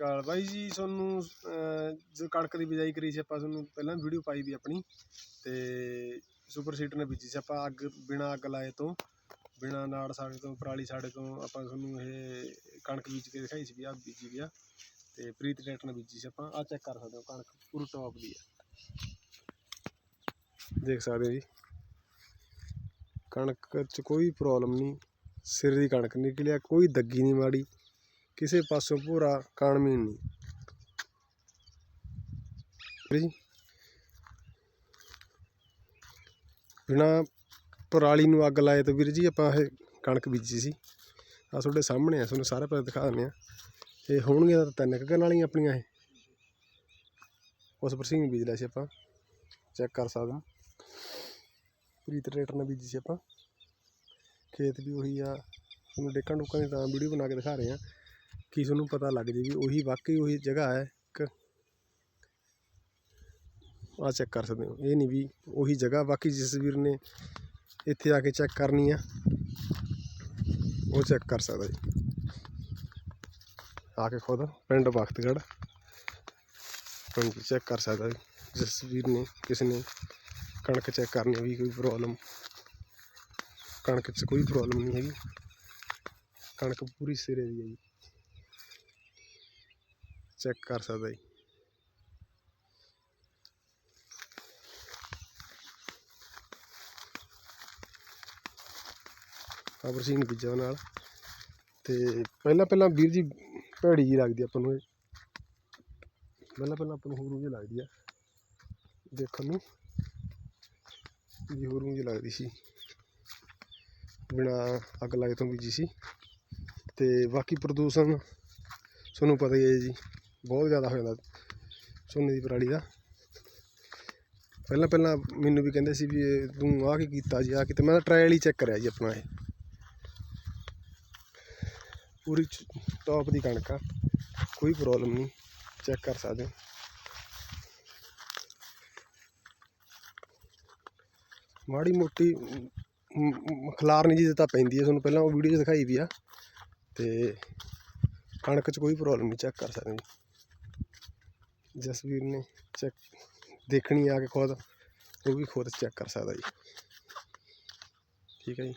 ਅਕਾਲ ਬਾਈ ਜੀ ਤੁਹਾਨੂੰ ਅਹ, ਜੋ ਕਣਕ ਦੀ ਬਿਜਾਈ ਕਰੀ ਸੀ ਆਪਾਂ ਤੁਹਾਨੂੰ ਪਹਿਲਾਂ ਵੀਡੀਓ ਪਾਈ ਵੀ ਆਪਣੀ। ਤੇ ਸੁਪਰ ਸੀਟਰ ਨੇ ਬੀਜੀ ਸੀ ਆਪਾਂ ਅੱਗ ਬਿਨਾ ਅੱਗ ਲਾਏ ਤੋਂ ਬਿਨਾ ਨਾੜ ਸਾਡੇ ਤੋਂ ਪਰਾਲੀ ਸਾਡੇ ਤੋਂ ਆਪਾਂ ਤੁਹਾਨੂੰ ਇਹ ਕਣਕ ਬੀਜ ਕੇ ਦਿਖਾਈ ਸੀ ਵੀ ਆ ਬੀਜੀ ਵੀ ਆ। ਤੇ ਪ੍ਰੀਤ ਟਰੈਕਟਰ ਨੇ ਬੀਜੀ ਸੀ ਆਪਾਂ ਆ ਚੈੱਕ ਕਰ ਸਕਦੇ ਹੋ ਕਣਕ ਪੂਰੀ ਟੌਪ ਦੀ ਆ। ਦੇਖ ਸਕਦੇ ਹੋ ਜੀ। ਕਣਕ 'ਚ ਕੋਈ ਪ੍ਰੋਬਲਮ ਨਹੀਂ ਸਿਰ ਦੀ ਕਣਕ ਨਿਕਲਿਆ ਕੋਈ ਦੱਗੀ ਨਹੀਂ ਮਾੜੀ। ਕਿਸੇ ਪਾਸੋਂ ਪੂਰਾ ਕਾਣਮੀਨ ਨਹੀਂ। ਜੀ ਬਿਨਾ ਪਰਾਲੀ ਨੂੰ ਅੱਗ ਲਾਏ ਤਾਂ ਵੀਰ ਜੀ ਆਪਾਂ ਇਹ ਕਣਕ ਬੀਜੀ ਸੀ। ਆ ਤੁਹਾਡੇ ਸਾਹਮਣੇ ਆ, ਤੁਹਾਨੂੰ ਸਾਰਾ ਪਤਾ ਦਿਖਾ ਦਿੰਦੇ ਆ। ਇਹ ਹੋਣਗੀਆਂ ਤਾਂ ਤਿੰਨ ਕੁ ਵਾਲੀਆਂ ਆਪਣੀਆਂ ਇਹ। ਉਸ ਪਰਸਿੰਗ ਬੀਜ ਲਿਆ ਸੀ ਆਪਾਂ। ਚੈੱਕ ਕਰ ਸਕਦੇ। ਹਾਂ ਪ੍ਰੀਤ ਟਰੈਕਟਰ ਨਾਲ ਬੀਜੀ ਸੀ ਆਪਾਂ। ਖੇਤ ਵੀ ਉਹੀ ਆ। ਤੁਹਾਨੂੰ ਡੇਕਾਂ ਡੁੱਕਾਂ ਦੀ ਤਾਂ ਵੀਡੀਓ ਬਣਾ ਕੇ ਦਿਖਾ ਰਹੇ ਆ। ਕਿ ਤੁਹਾਨੂੰ ਪਤਾ ਲੱਗ ਜੇ ਵੀ ਉਹੀ ਵਾਕਈ ਉਹੀ ਜਗ੍ਹਾ ਹੈ, ਇੱਕ ਆ ਚੈੱਕ ਕਰ ਸਕਦੇ ਹੋ। ਇਹ ਨਹੀਂ ਵੀ ਉਹੀ ਜਗ੍ਹਾ ਬਾਕੀ ਜਿਸ ਵੀਰ ਨੇ ਇੱਥੇ ਆ ਕੇ ਚੈੱਕ ਕਰਨੀ ਆ, ਉਹ ਚੈੱਕ ਕਰ ਸਕਦਾ ਜੀ। ਆ ਕੇ ਖੁਦ ਪਿੰਡ ਬਖਤਗੜ੍ਹ ਹਾਂਜੀ ਚੈੱਕ ਕਰ ਸਕਦਾ ਜੀ। ਜਿਸ ਵੀਰ ਨੇ ਕਿਸੇ ਨੇ ਕਣਕ ਚੈੱਕ ਕਰਨੀ ਵੀ ਕੋਈ ਪ੍ਰੋਬਲਮ ਕਣਕ 'ਚ ਕੋਈ ਪ੍ਰੋਬਲਮ ਨਹੀਂ ਹੈਗੀ। ਕਣਕ ਪੂਰੀ ਸਿਰੇ ਦੀ ਹੈ ਜੀ। ਚੈੱਕ ਕਰ ਸਕਦਾ ਜੀ। ਆ ਸਿੰਘ ਬੀਜਾ ਨਾਲ। ਤੇ ਪਹਿਲਾਂ ਪਹਿਲਾਂ ਵੀਰ ਜੀ ਭੈੜੀ ਜੀ ਲੱਗਦੀ ਆਪਾਂ ਨੂੰ ਪਹਿਲਾਂ ਪਹਿਲਾਂ ਆਪਾਂ ਨੂੰ ਹੋਰ ਜਿਹੀ ਲੱਗਦੀ ਆ। ਦੇਖਣ ਨੂੰ ਜੀ ਹੋਰ ਜਿਹੀ ਲੱਗਦੀ ਸੀ। ਬਿਨਾ ਅੱਗ ਲਾਏ ਤੋਂ ਬੀਜੀ ਸੀ। ਤੇ ਬਾਕੀ ਪ੍ਰਦੂਸ਼ਣ ਤੁਹਾਨੂੰ ਪਤਾ ਹੀ ਹੈ ਜੀ। ਬਹੁਤ ਜ਼ਿਆਦਾ ਹੋ ਜਾਂਦਾ ਝੋਨੇ ਦੀ ਪਰਾਲੀ ਦਾ। ਪਹਿਲਾਂ ਪਹਿਲਾਂ ਮੈਨੂੰ ਵੀ ਕਹਿੰਦੇ ਸੀ ਵੀ ਇਹ ਤੂੰ ਆਹ ਕੀ ਕੀਤਾ ਜੀ, ਆਹ ਕਿਤੇ। ਮੈਂ ਤਾਂ ਟਰਾਇਲ ਹੀ ਚੈੱਕ ਕਰਿਆ ਜੀ ਆਪਣਾ ਇਹ। ਪੂਰੀ ਟੌਪ ਦੀ ਕਣਕ ਆ, ਕੋਈ ਪ੍ਰੋਬਲਮ ਨਹੀਂ ਚੈੱਕ ਕਰ ਸਕਦੇ ਹੋ। ਮਾੜੀ ਮੋਟੀ ਖਲਾਰਨੀ ਮ- ਖਲਾਰ ਜੀ ਤਾਂ ਪੈਂਦੀ ਹੈ, ਤੁਹਾਨੂੰ ਪਹਿਲਾਂ ਉਹ ਵੀਡੀਓ 'ਚ ਦਿਖਾਈ ਵੀ ਆ। ਤੇ ਕਣਕ 'ਚ ਕੋਈ ਪ੍ਰੋਬਲਮ ਨਹੀਂ ਚੈੱਕ ਕਰ ਸਕਦੇ ਜੀ। ਜਸਵੀਰ ਨੇ ਚੈੱਕ ਦੇਖਣੀ ਆ ਕੇ ਖੁਦ, ਉਹ ਵੀ ਖੁਦ ਚੈੱਕ ਕਰ ਸਕਦਾ ਜੀ। ਠੀਕ ਹੈ ਜੀ।